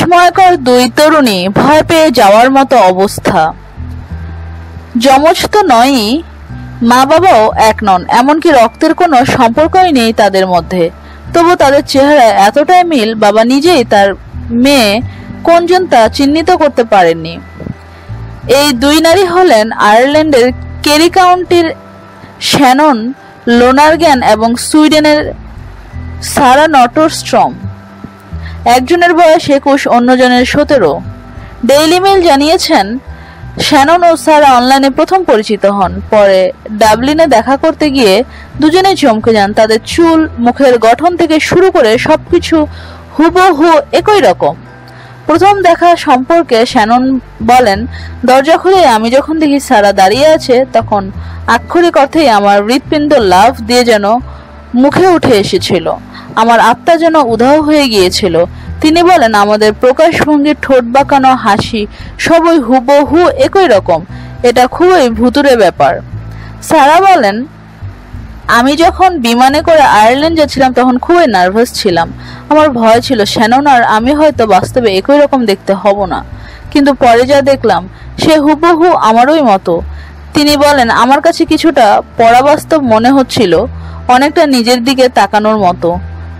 বিস্ময়কর দুই তরুণী ভয় পেয়ে যাওয়ার মতো অবস্থা। যমজ তো নয়ই মা বাবাও এক নন, এমনকি রক্তের কোনো সম্পর্কই নেই তাদের মধ্যে। তবু তাদের চেহারা এতটাই মিল, বাবা নিজেই তার মেয়ে কোনজন তা চিহ্নিত করতে পারেননি। এই দুই নারী হলেন আয়ারল্যান্ডের কেরি কাউন্টির শ্যানন লোনারগ্যান এবং সুইডেনের সারা নটরস্ট্রম। একজনের বয়স একুশ, অন্যজনের সতেরো। ডেইলি মেল জানিয়েছেন, শ্যানন ও সারা অনলাইনে প্রথম পরিচিত হন। পরে ডাবলিনে দেখা করতে গিয়ে দুজনেই চমকে যান। তাদের চুল, মুখের গঠন থেকে শুরু করে সবকিছু হুবহু একই রকম। প্রথম দেখা সম্পর্কে শ্যানন বলেন, দরজা খুলে আমি যখন দেখি সারা দাঁড়িয়ে আছে, তখন আক্ষরিক অর্থেই আমার হৃৎপিণ্ড লাভ দিয়ে যেন মুখে উঠে এসেছিল। আমার আত্মা যেন উধাও হয়ে গিয়েছিল। তিনি বলেন, আমাদের প্রকাশভঙ্গির ঠোঁট বাঁকানো হাসি সবই হুবহু একই রকম। এটা খুবই ভুতুরে ব্যাপার। সারা বলেন, আমি যখন বিমানে করে আয়ারল্যান্ড যাচ্ছিলাম, তখন খুবই নার্ভাস ছিলাম। আমার ভয় ছিল, শ্যানন আর আমি হয়তো বাস্তবে একই রকম দেখতে হব না। কিন্তু পরে যা দেখলাম, সে হুবহু আমারই মতো। তিনি বলেন, আমার কাছে কিছুটা পরাবাস্তব মনে হচ্ছিল, অনেকটা নিজের দিকে তাকানোর মতো।